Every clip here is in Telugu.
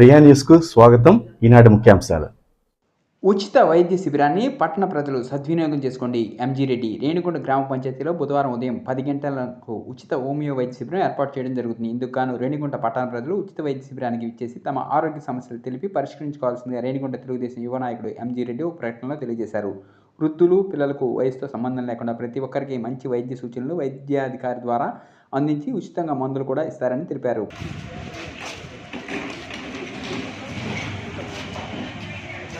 ప్రియా న్యూస్కు స్వాగతం. ఈనాటి ముఖ్యాంశాలు. ఉచిత వైద్య శిబిరాన్ని పట్టణ ప్రజలు సద్వినియోగం చేసుకోండి. ఎంజీ రెడ్డి రేణిగుంట గ్రామ పంచాయతీలో బుధవారం ఉదయం పది గంటలకు ఉచిత హోమియో వైద్య శిబిరం ఏర్పాటు చేయడం జరుగుతుంది. ఇందుకు గాను రేణిగుంట పట్టణ ప్రజలు ఉచిత వైద్య శిబిరానికి ఇచ్చేసి తమ ఆరోగ్య సమస్యలు తెలిపి పరిష్కరించుకోవాల్సిందిగా రేణిగుంట తెలుగుదేశం యువ నాయకుడు ఎంజీ రెడ్డి ఒక ప్రకటనలో తెలియజేశారు. వృద్ధులు పిల్లలకు వయసుతో సంబంధం లేకుండా ప్రతి ఒక్కరికి మంచి వైద్య సూచనలు వైద్యాధికారి ద్వారా అందించి ఉచితంగా మందులు కూడా ఇస్తారని తెలిపారు.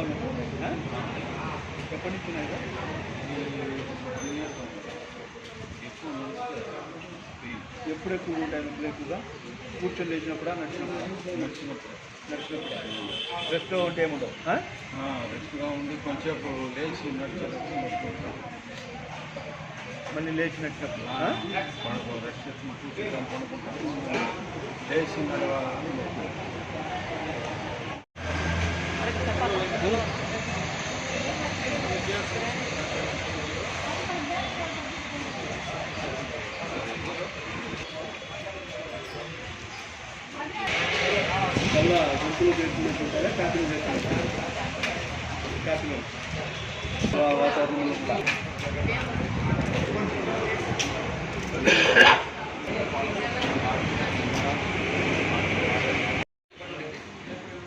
ఆ? ఎప్పటి నుంచి ఉన్నాయి? ఎప్పుడు ఎక్కువ ఉంటాయి ఎక్కువగా కూర్చొని లేచినప్పుడు నడిచినప్పుడు నడిచినప్పుడు నడిచినప్పుడు రెస్ట్ ఉంటే ఏముండవు? రెస్ట్గా ఉండి కొంచెంసేపు లేచి నడిచేటప్పుడు మళ్ళీ లేచి నడిచినప్పుడు? పడుకో రెస్ట్ చేసి కూర్చుంటాం పడుకుంటాం లేచి నడవాలని మళ్ళా గుంపులు చేసుకుంటుంటారా క్యాపింగ్ చేసుకుంటారా క్యాపింగ్ వాతావరణంలో కూడా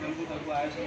జలుబు తగ్గు ఆయాసం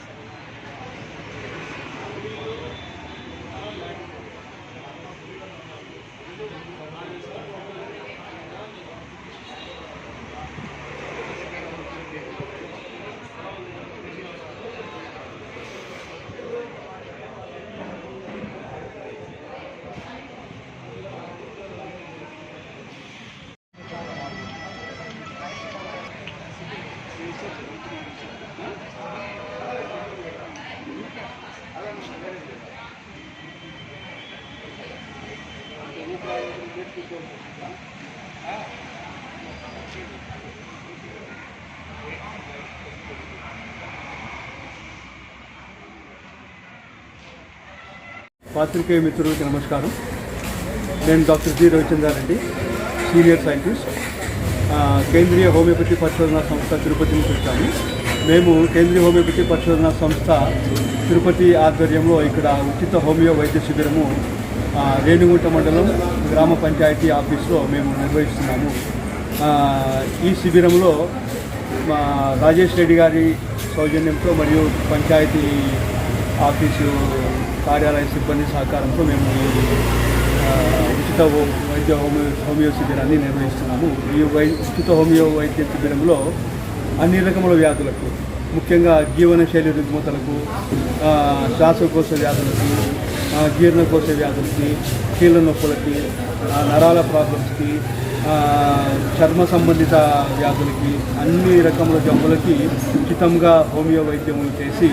పాత్రికేయ మిత్రులకి నమస్కారం. నేను doctor G Ravichandra Reddy senior scientist. కేంద్రీయ హోమియోపతి పరిశోధనా సంస్థ తిరుపతి నుంచి వచ్చాము మేము కేంద్రీయ హోమియోపతి పరిశోధనా సంస్థ తిరుపతి ఆధ్వర్యంలో ఇక్కడ ఉచిత హోమియో వైద్య శిబిరము రేణుగుంట మండలం గ్రామ పంచాయతీ ఆఫీస్లో మేము నిర్వహిస్తున్నాము. ఈ శిబిరంలో మా రాజేష్ రెడ్డి గారి సౌజన్యంతో మరియు పంచాయతీ ఆఫీసు కార్యాలయ సిబ్బంది సహకారంతో మేము ఉచిత వైద్య హోమియో హోమియో శిబిరాన్ని నిర్వహిస్తున్నాము. ఈ వై ఉచిత హోమియో వైద్య శిబిరంలో అన్ని రకముల వ్యాధులకు ముఖ్యంగా జీవనశైలి రుగ్మతలకు శ్వాసకోశ వ్యాధులకు జీర్ణకోశ వ్యాధులకి కీళ్ళ నొప్పులకి నరాల ప్రాబ్లమ్స్కి చర్మ సంబంధిత వ్యాధులకి అన్ని రకముల జబ్బులకి ఉచితంగా హోమియో వైద్యం చేసి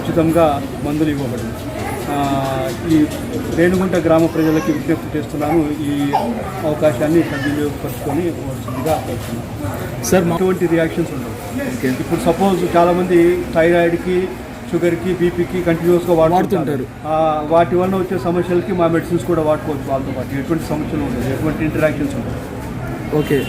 ఉచితంగా మందులు ఇవ్వబడింది. ఈ రేణుగుంట గ్రామ ప్రజలకి విజ్ఞప్తి చేస్తున్నాను ఈ అవకాశాన్ని సద్వినియోగపరుచుకొని వస్తుందిగా సార్ ఎటువంటి రియాక్షన్స్ ఉండవు. ఇప్పుడు సపోజ్ చాలామంది థైరాయిడ్కి షుగర్కి బీపీకి కంటిన్యూస్గా వాడుతుంటారు. వాటి వల్ల వచ్చే సమస్యలకి మా మెడిసిన్స్ కూడా వాడుకోవచ్చు వాళ్ళతో పాటు. ఎటువంటి సమస్యలు ఉండదు ఎటువంటి ఇంటరాక్షన్స్ ఉండవు. ఓకే.